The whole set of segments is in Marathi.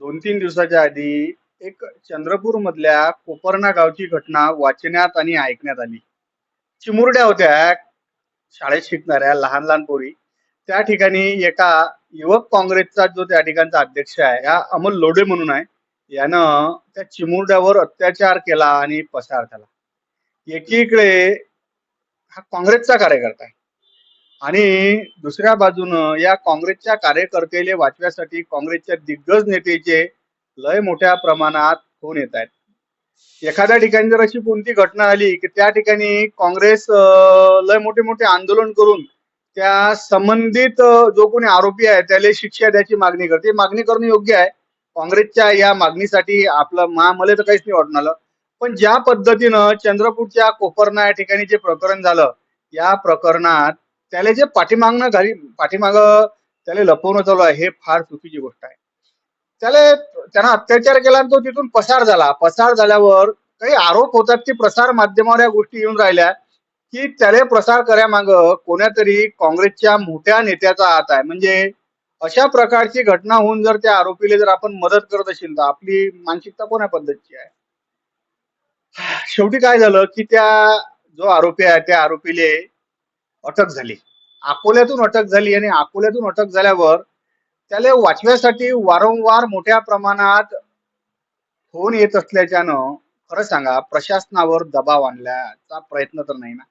दोन तीन दिवसाच्या आधी एक चंद्रपूर मधल्या कोपरणा गावची घटना वाचण्यात आणि ऐकण्यात आली. चिमुरड्या होत्या शाळेत शिकणाऱ्या लहान लहान पोरी. त्या ठिकाणी एका युवक काँग्रेसचा जो त्या ठिकाणचा अध्यक्ष आहे हा अमोल लोडे म्हणून आहे. यानं त्या चिमुरड्यावर अत्याचार केला आणि पसार झाला. एकीकडे हा काँग्रेसचा कार्यकर्ता आहे. आणि दुसऱ्या बाजूनं या काँग्रेसच्या कार्यकर्त्याले वाचव्यासाठी काँग्रेसच्या दिग्गज नेतेचे लय मोठ्या प्रमाणात फोन येत आहेत. एखाद्या ठिकाणी जर अशी कोणती घटना आली की त्या ठिकाणी काँग्रेस लय मोठे मोठे आंदोलन करून त्या संबंधित जो कोणी आरोपी आहे त्याला शिक्षा द्यायची मागणी करते. मागणी करणं योग्य आहे. काँग्रेसच्या या मागणीसाठी आपलं मा मला तर काहीच नाही वाटणार. पण ज्या पद्धतीनं चंद्रपूरच्या कोपरणा या ठिकाणी जे प्रकरण झालं या प्रकरणात त्याला जे पाठीमागणं घाली पाठीमाग त्याला लपवणं चालू आहे हे फार चुकीची गोष्ट आहे. त्याला त्यांना अत्याचार केला आणि तो तिथून पसार झाला. पसार झाल्यावर काही आरोप होतात की प्रसार माध्यमावर या गोष्टी येऊन राहिल्या की त्याला प्रसार कर्यामाग कोण्यातरी काँग्रेसच्या मोठ्या नेत्याचा हात आहे. म्हणजे अशा प्रकारची घटना होऊन जर त्या आरोपीला जर आपण मदत करत असेल तर आपली मानसिकता कोण्या पद्धतीची आहे? शेवटी काय झालं की त्या जो आरोपी आहे त्या आरोपीले अटक झाली. अकोल्यातून अटक झाली आणि अकोल्यातून अटक झाल्यावर त्याला वाचव्यासाठी वारंवार मोठ्या प्रमाणात फोन येत असल्याच्यानं खरं सांगा प्रशासनावर दबाव आणण्याचा प्रयत्न तर नाही ना.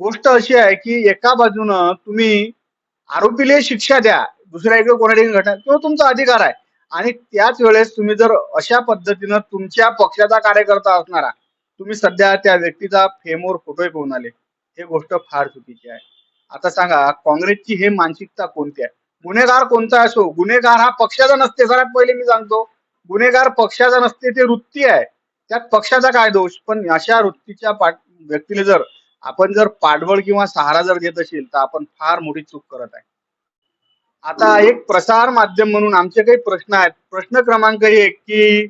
गोष्ट अशी आहे की एका बाजूनं तुम्ही आरोपीला शिक्षा द्या दुसऱ्या इकडे कोणा ठिकाणी घटना तो तुमचा अधिकार आहे. आणि त्याच वेळेस तुम्ही जर अशा पद्धतीनं तुमच्या पक्षाचा कार्यकर्ता असणारा तुम्ही सध्या त्या व्यक्तीचा फेमवर फोटोही पाहून आले. हे गोष्ट फार चुकीची आहे. आता सांगा काँग्रेसची हे मानसिकता कोणती आहे? गुन्हेगार कोणता असो गुन्हेगार हा पक्षाचा नसते सगळ्यात पहिले मी सांगतो. गुन्हेगार पक्षाचा नसते ते वृत्ती आहे. त्यात पक्षाचा काय दोष? पण अशा वृत्तीच्या पाठ व्यक्तीला जर आपण जर पाठबळ किंवा सहारा जर घेत असेल तर आपण फार मोठी चूक करत आहे. आता एक प्रसार माध्यम म्हणून आमचे काही प्रश्न आहेत. प्रश्न क्रमांक एक की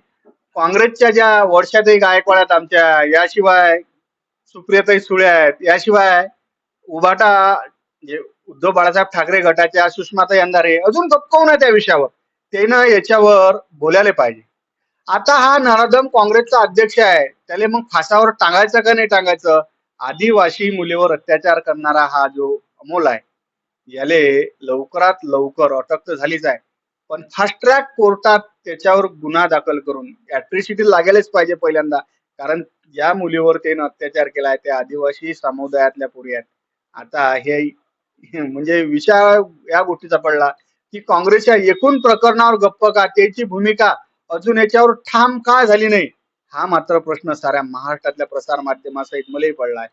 काँग्रेसच्या ज्या वर्षाताई गायकवाड आहेत आमच्या याशिवाय सुप्रियाताई सुळे आहेत. याशिवाय उभाटा म्हणजे उद्धव बाळासाहेब ठाकरे गटाच्या सुषमाताई अंधारे अजून गप्प आहे त्या विषयावर. त्यानं याच्यावर बोलायला पाहिजे. आता हा नराधम काँग्रेसचा अध्यक्ष आहे. त्याला मग फासावर टांगायचं का नाही टांगायचं? आदिवासी मुलीवर अत्याचार करणारा हा जो अमोल आहे याले लवकरात लवकर अटक तर झालीच आहे. पण फास्ट ट्रॅक कोर्टात त्याच्यावर गुन्हा दाखल करून ऍट्रिसिटी लागायलाच पाहिजे पहिल्यांदा. कारण ज्या मुलीवर ते अत्याचार केलाय त्या आदिवासी समुदायातल्या पुरी आहेत. आता हे हे म्हणजे विषय या गोष्टीचा पडला की काँग्रेसच्या एकूण प्रकरणावर गप्प का त्याची भूमिका अजून याच्यावर ठाम का झाली नाही? हा मात्र प्रश्न साऱ्या महाराष्ट्रातल्या प्रसार माध्यमासहित मलाही पडला आहे.